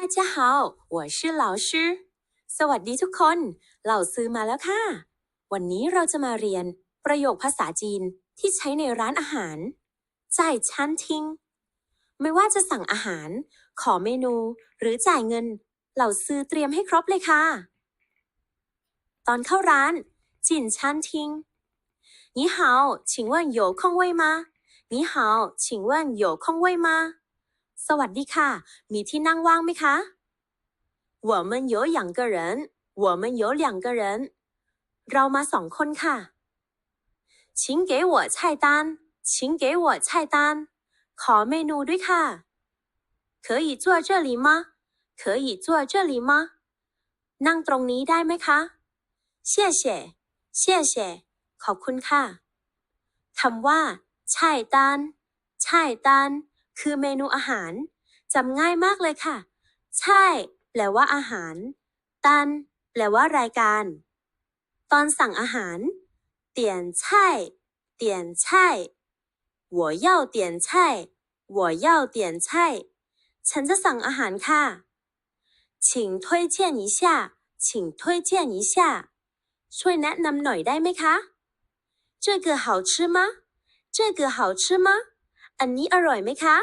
大家好我是老师สวัสดีทุกคน เหล่าซื้อมาแล้วค่ะ วันนี้เราจะมาเรียนประโยคภาษาจีนที่ใช้ในร้านอาหารจ่ายชั้นทิ้ง ไม่ว่าจะสั่งอาหาร ขอเมนู หรือจ่ายเงิน เหล่าซื้อเตรียมให้ครบเลยค่ะ ตอนเข้าร้านจินชั้นทิ้ง你好请问有空位吗你好请问有空位吗 สวัสดีค่ะ มีที่นั่งว่างไหมคะ我们有两个人我们有两个人เรามาสองคนค่ะ请给我菜单请给我菜单ขอเมนูด้วยค่ะ可以坐这里吗可以坐这里吗นั่งตรงนี้ได้ไหมคะ谢谢谢谢ขอบคุณค่ะคำว่า菜单菜单 คือเมนูอาหารจำง่ายมากเลยค่ะ ใช่ แปลว่าอาหาร ตัน แปลว่ารายการ ตอนสั่งอาหาร เตียนใช่เตียนใช่我要点菜我要点菜ฉันจะสั่งอาหารค่ะ请推荐一下请推荐一下ช่วยแนะนำหน่อยได้ไหมคะ这个好吃吗这个好吃吗 อันนี้อร่อยไหมคะ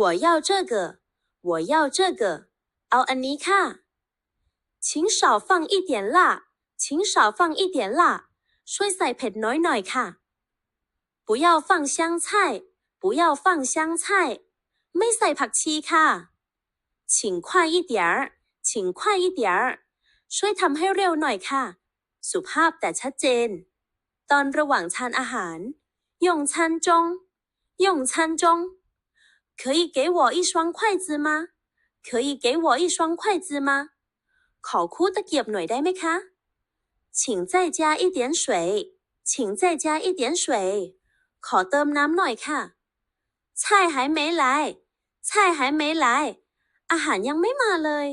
我要这个我要这个เอาอันนี้ค่ะ请少放一点辣请少放一点辣ช่วยใส่เผ็ดน้อยหน่อยค่ะ不要放香菜不要放香菜ไม่ใส่ผักชีค่ะ请快一点儿请快一点儿ช่วยทำให้เร็วหน่อยค่ะ สุภาพแต่ชัดเจน ตอนระหว่างทานอาหาร用餐中 用餐中，可以给我一双筷子吗？可以给我一双筷子吗？ขอคู่ตะเกียบหน่อยได้ไหมคะ请再加一点水请再加一点水ขอเติมน้ำหน่อยค่ะ菜还没来菜还没来อาหารยังไม่มาเลย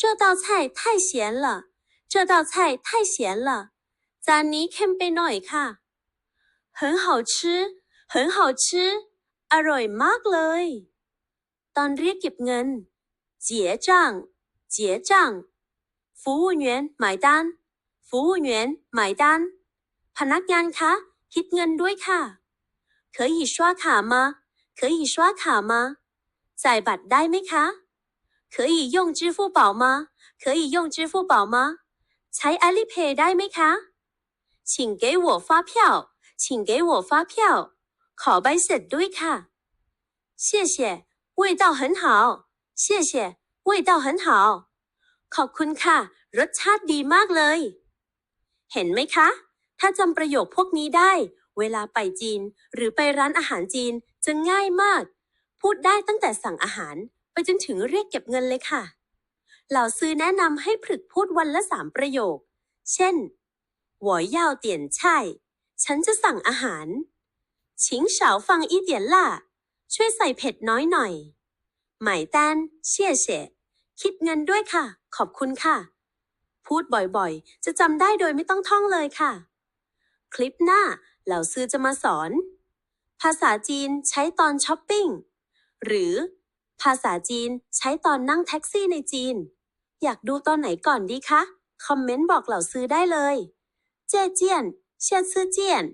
这道菜太咸了这道菜太咸了จานนี้เค็มไปหน่อยค่ะ很好吃 很好吃อร่อยมากเลย ตอนเรียกเก็บเงิน结账结账服务员买单服务员买单พนักงานคะคิดเงินด้วยค่ะ可以刷卡吗可以刷卡吗จ่ายบัตรได้ไหมคะ可以用支付宝吗可以用支付宝吗ใช้ Alipay ได้ไหมคะ请给我发票请给我发票 ขอใบเสร็จด้วยค่ะ谢谢味道很好谢谢味道很好ขอบคุณค่ะ รสชาติดีมากเลย เห็นไหมคะ ถ้าจำประโยคพวกนี้ได้ เวลาไปจีน หรือไปร้านอาหารจีนจะง่ายมาก พูดได้ตั้งแต่สั่งอาหาร ไปจนถึงเรียกเก็บเงินเลยค่ะ เหล่าซื้อแนะนำให้ฝึกพูดวันละสามประโยค เช่น我要点菜ฉันจะสั่งอาหาร 请少放一点辣ช่วยใส่เผ็ดน้อยหน่อยหมายต้านเชี่ยเฉคิดเงินด้วยค่ะ ขอบคุณค่ะ พูดบ่อยๆ จะจำได้โดยไม่ต้องท่องเลยค่ะ คลิปหน้าเหล่าซื้อจะมาสอน ภาษาจีนใช้ตอนช้อปปิ้ง หรือ ภาษาจีนใช้ตอนนั่งแท็กซี่ในจีน อยากดูตอนไหนก่อนดีคะ คอมเมนต์บอกเหล่าซื้อได้เลย เจเจียนเชียซื่อเจียน